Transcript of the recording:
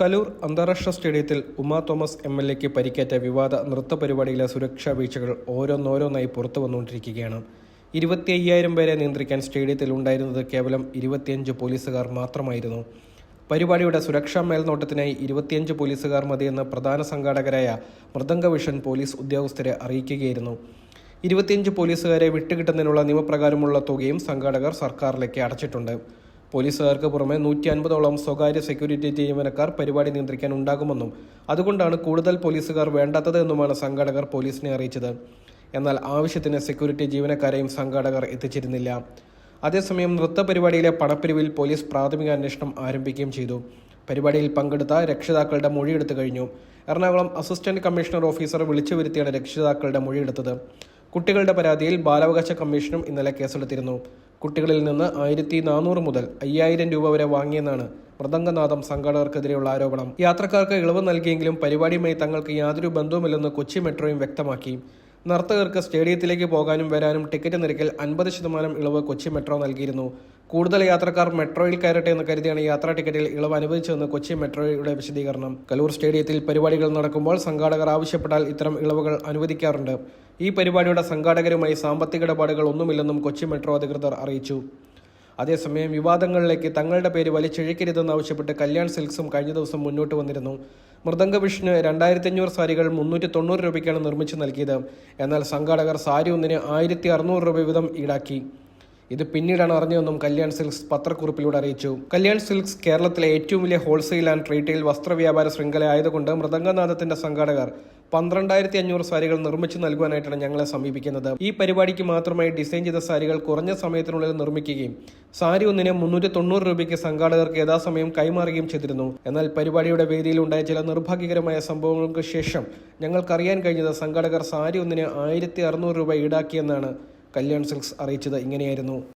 കലൂർ അന്താരാഷ്ട്ര സ്റ്റേഡിയത്തിൽ Uma Thomas M L എക്ക് പരിക്കേറ്റ വിവാദ നൃത്ത പരിപാടിയിലെ സുരക്ഷാ വീഴ്ചകൾ ഓരോന്നോരോന്നായി പുറത്തു വന്നുകൊണ്ടിരിക്കുകയാണ്. ഇരുപത്തി അയ്യായിരം പേരെ നിയന്ത്രിക്കാൻ സ്റ്റേഡിയത്തിൽ ഉണ്ടായിരുന്നത് കേവലം ഇരുപത്തിയഞ്ച് പോലീസുകാർ മാത്രമായിരുന്നു. പരിപാടിയുടെ സുരക്ഷാ മേൽനോട്ടത്തിനായി ഇരുപത്തിയഞ്ച് പോലീസുകാർ മതിയെന്ന് പ്രധാന സംഘാടകരായ മൃദംഗ വിഷൻ പോലീസ് ഉദ്യോഗസ്ഥരെ അറിയിക്കുകയായിരുന്നു. ഇരുപത്തിയഞ്ച് പോലീസുകാരെ വിട്ടുകിട്ടുന്നതിനുള്ള നിയമപ്രകാരമുള്ള തുകയും സംഘാടകർ സർക്കാരിലേക്ക് അടച്ചിട്ടുണ്ട്. പോലീസുകാർക്ക് പുറമെ നൂറ്റി അൻപതോളം സ്വകാര്യ സെക്യൂരിറ്റി ജീവനക്കാർ പരിപാടി നിയന്ത്രിക്കാൻ ഉണ്ടാകുമെന്നും അതുകൊണ്ടാണ് കൂടുതൽ പോലീസുകാർ വേണ്ടാത്തത് എന്നുമാണ് സംഘാടകർ പോലീസിനെ അറിയിച്ചത്. എന്നാൽ ആവശ്യത്തിന് സെക്യൂരിറ്റി ജീവനക്കാരെയും സംഘാടകർ എത്തിച്ചിരുന്നില്ല. അതേസമയം നൃത്ത പരിപാടിയിലെ പണപ്പിരിവിൽ പോലീസ് പ്രാഥമിക അന്വേഷണം ആരംഭിക്കുകയും ചെയ്തു. പരിപാടിയിൽ പങ്കെടുത്ത രക്ഷിതാക്കളുടെ മൊഴിയെടുത്തു കഴിഞ്ഞു. എറണാകുളം അസിസ്റ്റന്റ് കമ്മീഷണർ ഓഫീസർ വിളിച്ചു വരുത്തിയാണ് രക്ഷിതാക്കളുടെ മൊഴിയെടുത്തത്. കുട്ടികളുടെ പരാതിയിൽ ബാലാവകാശ കമ്മീഷനും ഇന്നലെ കേസെടുത്തിരുന്നു. കുട്ടികളിൽ നിന്ന് ആയിരത്തി നാനൂറ് മുതൽ അയ്യായിരം രൂപ വരെ വാങ്ങിയെന്നാണ് മൃദംഗനാഥം സംഘാടകർക്കെതിരെയുള്ള ആരോപണം. യാത്രക്കാർക്ക് ഇളവ് നൽകിയെങ്കിലും പരിപാടിയുമായി തങ്ങൾക്ക് യാതൊരു ബന്ധവുമില്ലെന്ന് കൊച്ചി മെട്രോയും വ്യക്തമാക്കി. നർത്തകർക്ക് സ്റ്റേഡിയത്തിലേക്ക് പോകാനും വരാനും ടിക്കറ്റ് നിരക്കിൽ അൻപത് ശതമാനം ഇളവ് കൊച്ചി മെട്രോ നൽകിയിരുന്നു. കൂടുതൽ യാത്രക്കാർ മെട്രോയിൽ കയറട്ടെ എന്ന് കരുതിയാണ് യാത്രാ ടിക്കറ്റിൽ ഇളവ് അനുവദിച്ചതെന്ന് കൊച്ചി മെട്രോയുടെ വിശദീകരണം. കലൂർ സ്റ്റേഡിയത്തിൽ പരിപാടികൾ നടക്കുമ്പോൾ സംഘാടകർ ആവശ്യപ്പെട്ടാൽ ഇത്തരം ഇളവുകൾ അനുവദിക്കാറുണ്ട്. ഈ പരിപാടിയുടെ സംഘാടകരുമായി സാമ്പത്തിക ഇടപാടുകൾ ഒന്നുമില്ലെന്നും കൊച്ചി മെട്രോ അധികൃതർ അറിയിച്ചു. അതേസമയം വിവാദങ്ങളിലേക്ക് തങ്ങളുടെ പേര് വലിച്ചിഴക്കരുതെന്ന് ആവശ്യപ്പെട്ട് കല്യാൺ സിൽക്സും കഴിഞ്ഞ ദിവസം മുന്നോട്ട് വന്നിരുന്നു. മൃദംഗ വിഷ്ണു രണ്ടായിരത്തി അഞ്ഞൂറ് സാരികൾ മുന്നൂറ്റി തൊണ്ണൂറ് രൂപയ്ക്കാണ് നിർമ്മിച്ചു നൽകിയത്. എന്നാൽ സംഘാടകർ സാരി ഒന്നിന് ആയിരത്തി അറുന്നൂറ് രൂപ വീതം ഈടാക്കി. ഇത് പിന്നീടാണ് അറിഞ്ഞതെന്നും കല്യാൺ സിൽക്സ് പത്രക്കുറിപ്പിലൂടെ അറിയിച്ചു. കല്യാൺ സിൽക്സ് കേരളത്തിലെ ഏറ്റവും വലിയ ഹോൾസെയിൽ ആൻഡ് റീറ്റെയിൽ വസ്ത്രവ്യാപാര ശൃംഖല ആയതുകൊണ്ട് മൃദംഗനാഥത്തിന്റെ സംഘാടകർ പന്ത്രണ്ടായിരത്തി അഞ്ഞൂറ് സാരികൾ നിർമ്മിച്ചു നൽകുവാനായിട്ടാണ് ഞങ്ങളെ സമീപിക്കുന്നത്. ഈ പരിപാടിക്ക് മാത്രമായി ഡിസൈൻ ചെയ്ത സാരികൾ കുറഞ്ഞ സമയത്തിനുള്ളിൽ നിർമ്മിക്കുകയും സാരി ഒന്നിന് മുന്നൂറ്റി തൊണ്ണൂറ് രൂപയ്ക്ക് സംഘാടകർക്ക് യഥാസമയം കൈമാറുകയും ചെയ്തിരുന്നു. എന്നാൽ പരിപാടിയുടെ വേദിയിൽ ഉണ്ടായ ചില നിർഭാഗ്യകരമായ സംഭവങ്ങൾക്ക് ശേഷം ഞങ്ങൾക്കറിയാൻ കഴിഞ്ഞത് സംഘാടകർ സാരി ഒന്നിന് ആയിരത്തി അറുന്നൂറ് രൂപ ഈടാക്കിയെന്നാണ്. കല്യാൺ സിൽക്സ് അറിയിച്ചത് ഇങ്ങനെയായിരുന്നു.